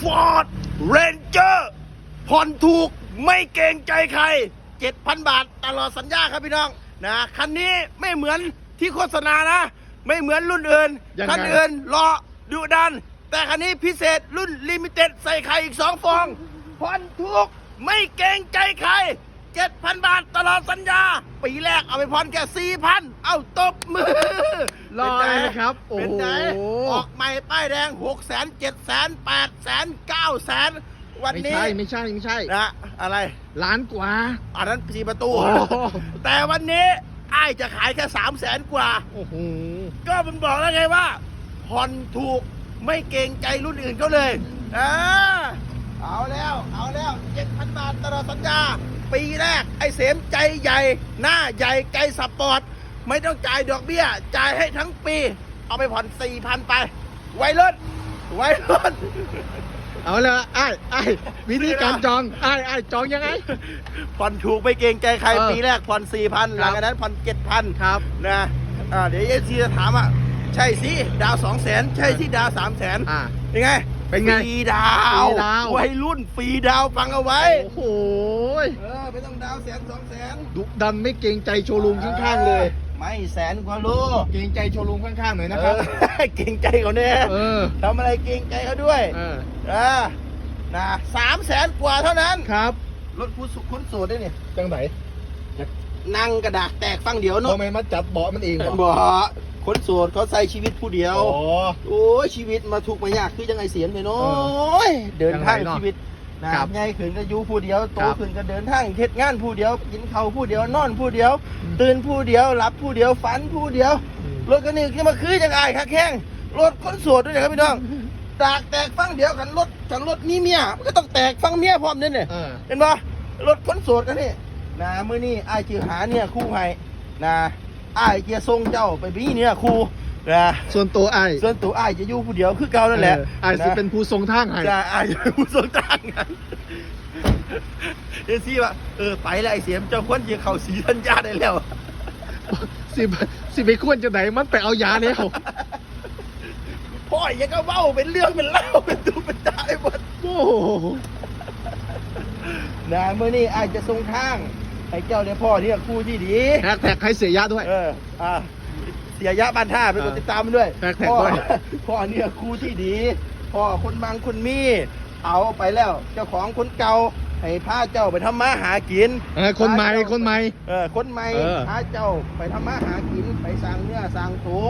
Ford Ranger ผ่อนถูกไม่เกรงใจใคร 7,000 บาทตลอดสัญญาครับพี่น้องนะคันนี้ไม่เหมือนที่โฆษณานะ ไม่เหมือนรุ่นอื่นยังไงคันอื่นรอดุดัน แต่คันนี้พิเศษรุ่นลิมิเต็ดใส่ไข่อีก 2 ฟองผ่อนถูกไม่เกรงใจใคร 7,000 บาทตลอดสัญญา ปีแรกเอาไปผ่อนแค่4,000 เอาตบมือรอเลยนะ ครับ โอ้เป็นโหไงออกใหม่ป้ายแดง6 0 0 0 0 7 0 0 0 0 8 0 0 0 9 0 0 0 0วันไม่นี้ใช่ไม่ใช่ไม่ใช่ นะอะไร ล้านกว่า อันนั้นสีประตู โอ้โห แต่วันนี้ไอ้ายจะขายแค่3 0 0 0 0 0กว่า โอ้โห ก็มันบอกแล้วไงว่าผ่อนถูกไม่เกรงใจรุ่นอื่นเขาเลยอ่าเอาแล้ว เอาแล้ว7,000บาทตลอดสัญญา ปีแรก ไอ้เสมใจใหญ่ หน้าใหญ่ใจสปอร์ต ไม่ต้องจ่ายดอกเบี้ย จ่ายให้ทั้งปี เอาไปผ่อน4,000ไป ไว้รถไว้รถเอาเลยไอ้ไอ้วิธีการจองไอ้ไอ้จองยังไง ผ่อนถูกไม่เกรงใจใครเออปีแรกผ่อน4,000หลังจากนั้นผ่อน7,000ครับ นะอ่าเดี๋ยวเอซีจะถามอะ ใช่สิ ดาว200,000ใช่ที่ดาว300,000อ่า ยังไงเป็นไงฟรีดาวฟรีดาว วัยรุ่นฟรีดาวฟังเอาไว้ โอ้โหเออไม่ต้องดาวแสนสองแสนดุดันไม่เกรงใจโชว์รูมข้างๆเลย ไม่แสนกว่าลูกเกรงใจโชว์รูมข้างๆหน่อยนะเอครับอเกรงใจเขาเนี่ยเออ ทำอะไรเกรงใจเขาด้วยเออ เออนะสามแสนกว่าเท่านั้น ครับรถผู้สุคนโสดได้เนี่ยจังไหนนั่งกระดาษแตกฟังเดียวทำเนาะไมมาจัดเบาะมันเองเหรอบ่คนโสดเขาใส่ชีวิตผู้เดียว อ๋อ โอ้ยชีวิตมาถูกข์มายากคือยังไงเสียนไปเนาะเอโอ้ยเดินทางยังไงเนาะชีวิต นะครับใหญ่ขึ้นก็อยู่ผู้เดียวโตครับขึ้นก็เดินทางเฮ็ดงานผู้เดียวกินข้าวผู้เดียวนอนผู้เดียวอืมตื่นผู้เดียวหลับผู้เดียวฝันผู้เดียวอืมรถคันนี้ที่มาคือจังไอ้คักแข้งรถคนโสดด้วยนะครับพี่น้องตากแตกฟังเดียวกันรถกันรถมีเมียมันก็ต้องแตกฟังเมียพร้อมเนี่ยเนี่ยเออเห็นปะรถคนโสดกันนี่นะมื้อนี้ไอ้ายจือหาเนี่ยคู่ให้นะไอ้ายเกียร์ทรงเจ้าไปบีเนี่ยคู่ นะส่วนตัวไอ้ส่วนตัวไอ้ายจะอยู่ผู้เดียวคือเก่านั่นแหละเออไอ้สิเป็นผู้ทรงทางให้ จะไอ้ายจะเป็นผู้ทรงทางกันเดี๋ยวสิว่าเออไปแล้วไอ้เสียมเจ้าควรจะเข้าสีทัญญาได้แล้ว สิบสิไปควรจะไหนมันไปเอายาแล้วพ่อยังก็เว้าเป็นเรื่องเป็นเล่าเป็นตูเป็นตาไปหมด โอ้โหนะมื้อนี้ไอ้ายจะทรงทางให้เจ้าได้พ่อเนี่ยคู่ที่ดีแท็กแท็กให้เสียยะด้วย เอออ่า เสียยะบ้านท่าไปกดเออติดตามมันด้วยแท็กแท็กพ่อด้วย พ่อเนี่ยครูที่ดีพ่อคนบางคนมีเอาไปแล้วเจ้าของคนเก่าให้พาเจ้าไปทำมาหากิน เออคนใหม่พาเจ้าคนใหม่ เออคนใหม่เออ พาเจ้าไปทำมาหากินไปสร้างเนื้อสร้างตัว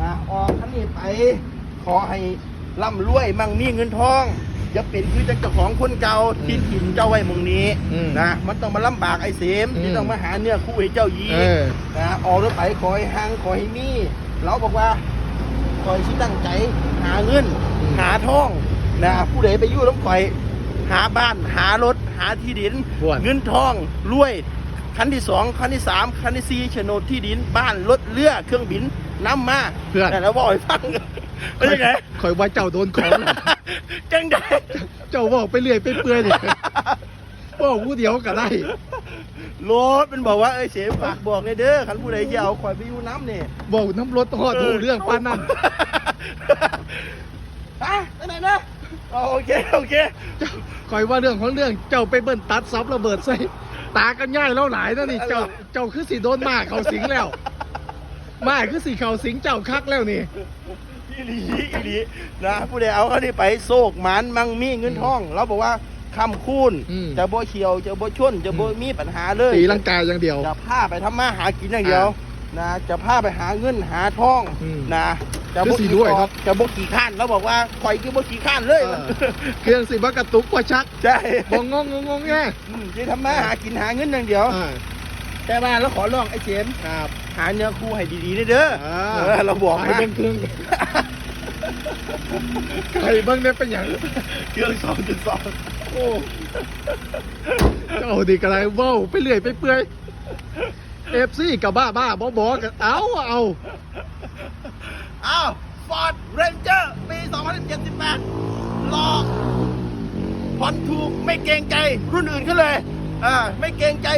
นะออกคันนี้ไป ขอให้ ร่ำรวยมั่งมีเงินทองจะเป็นคือเจ้าของคนเก่าที่ถิ่นเจ้าไว้หมองนี้อืมนะมันต้องมาลำบากไอ้เสมอืมที่ต้องมาหาเนื้อคู่ให้เจ้ายีเออนะออกรถไปคอยห่างคอยมีเราบอกว่าคอยที่ตั้งใจหาเงินอืมหาทองนะผู้ใดไปอยู่ต้องคอย หาบ้านหารถ หาที่ดินบวชเงินทองรวยคันที่สองคันที่สามคันที่สี่โฉนดที่ดินบ้านรถเรือเครื่องบินน้ำมาเพื่อนแต่แล้วบอกให้ฟัง เป็นยังไงคอยว่าเจ้าโดนของน่ะจังไดเจ้าบอกไปเรื่อยไปเปื่อยเนี่ยบอกผู้เดียวก็ได้รถมันบอกว่าเอ้ยเสียฝากบอกเลยเด้อคันผู้ใดจะเอาคอยไปอยู่น้ำเนี่ยบอกน้ำรถทอดดูเรื่องป้านนั่นอะไปไหนนะอ๋อโอเคโอเคเจ้าคอยว่าเรื่องของเรื่องเจ้าไปเบิ้ลตัดซับระเบิดใส่ตากันง่ายแล้วหลายนะนี่เจ้าเจ้าคือสีโดนหมาเขาสิงแล้วหมาคือสีเขาสิงเจ้าคักแล้วนี่อี หลีอีหลีนะผู้ใดเอาเขานี่ไปโศกหมันมังมีเงินทองเราบอกว่าคำคูณอืม จะบ่เขียวจะบ่ชนจะบ่อืมมีปัญหาเลยตีร่างกายอย่างเดียว จะพาไปทำมาหากินอย่างเดียวนะจะพาไปหาเงินหาทองอืมนะจะคือสิด้วยครับ จะบ่ขี่ข้านเราบอกว่าข่อยคือบ่ขี่ข้านเลยเออเครื่องสีบักกระตุกกว่าชักใช่บองงงงงงแง่อืมที่ทำมาหากินหาเงินอย่างเดียว อ่า แต่ว่าเราขอร้องไอ้เจมส์ครับ หาเนื้อคู่ให้ดีๆเด้ออ่า เออเราบอกไปนะเบิ้งเครื่องไปเบิ้งเนี่ยเป็นอย่างเครื่องสองจุดสองโอ้เจ้าดีกันไรเว้าไปเรื่อยไปเปื่อยเอฟซีกับบ้าบ้าบอบอกันเอาเอาอ้าวฟอร์ดเรนเจอร์ปี2078รอผ่อนถูกไม่เกรงใจรุ่นอื่นเขาเลยอ่าไม่เกรงใจ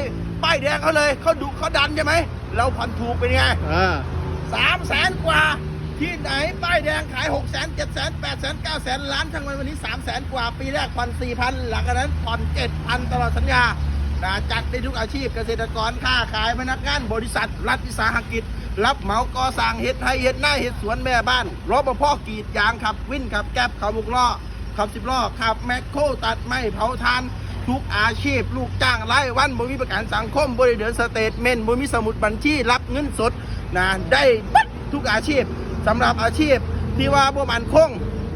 ป้ายแดงเขาเลยเขาดุเขาดันใช่ไหมเราผ่อนถูกเป็นไงอ่าสามแสนกว่าฟที่ไหนป้ายแดงขาย6 0 0 0 0 7 0 0 0 0 8 0 0 0 0 9 0 0 0ล้านทั้งวันวันนี้3 0 0 0 0 0กว่า ปีแรกผ่อน4,000หลังจากนั้นผ่อน7,000ตลอดสัญญานะจัดได้ทุกอาชีพเกษตรกรค้าขายพนักงานบริษัท รัฐวิสาหกิจ รับเหมาก่อสร้างเฮ็ดไทยเฮ็ดหน้าเฮ็ดสวนแม่บ้านรบพ่อกรีดยางขับวินขับแก๊บขับมุกล้อขับสิบล้อขับแมคโครตัดไม้เผาทาน ทุกอาชีพ ลูกจ้างรายวันบ่มีประกันสังคมบริเดือนสเตทเมนต์บ่มีสมุดบัญชีรับเงินสดนะได้บัดทุกอาชีพสำหรับอาชีพที่ว่าบ่มันคง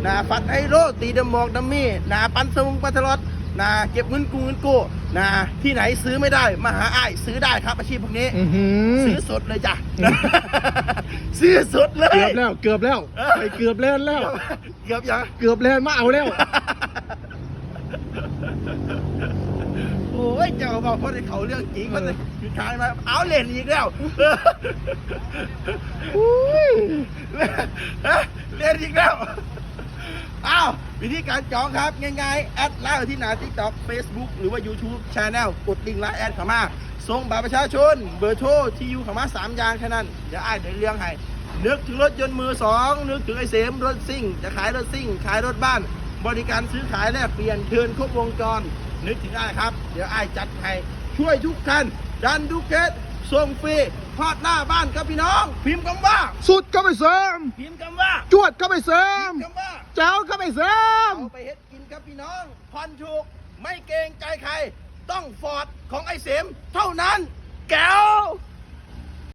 นะฟัดไฮโลตีดำมอกดัมมี่นะปันสมุงปันทรถนะเก็บเงินกูเงินกู้นะที่ไหนซื้อไม่ได้มาหาอ้ายซื้อได้ครับอาชีพพวกนี้ อื้อหือซื้อสดเลยจ้ะ ซื้อสดเลย เกือบแล้ว เกือบแล้ว ไปเกือบแล้วแล้ว เกือบยัง เกือบแล้วมาเอาแล้ว โอ้ ยเจ้าบอกเพราะในเขาเรื่องจริงมันเลยคือขายมาเอาเล่นอีกแล้วอุ้ยเล่นอีกแล้วอ้าววิธีการจองครับง่ายๆ แอดไลน์ที่หน้าทิกตอกเฟซบุ๊กหรือว่า YouTube Channel กดลิงก์ไลน์แอดเข้ามาส่งบัตรประชาชน เบอร์โทรที่อยู่เข้ามาสามอย่างแค่นั้นเดี๋ยวอ้ายเดี๋ยวเรื่องให้นึกถึงรถยนต์มือสองนึกถึงไอ้เสมรถซิ่ง จะขายรถซิ่ง ขายรถบ้าน บริการซื้อขายแลกเปลี่ยนเทิร์นครบวงจร นึกถึงได้ครับ เดี๋ยวไอ้ายจัดให้ช่วยทุกท่านดันทุกเคสส่งฟรีพอดหน้าบ้านครับพี่น้อง พิมพ์คำว่า สุดเข้าไปเสริม พิมพ์คำว่า จวดเข้าไปเสริมพิมพ์คำว่า เจ้าเข้าไปเสริม เอาไปเฮ็ดกินครับพี่น้องผ่อนถูก ไม่เกรงใจใคร ต้องฟอร์ดของไอ้เสมเท่านั้น แก้ว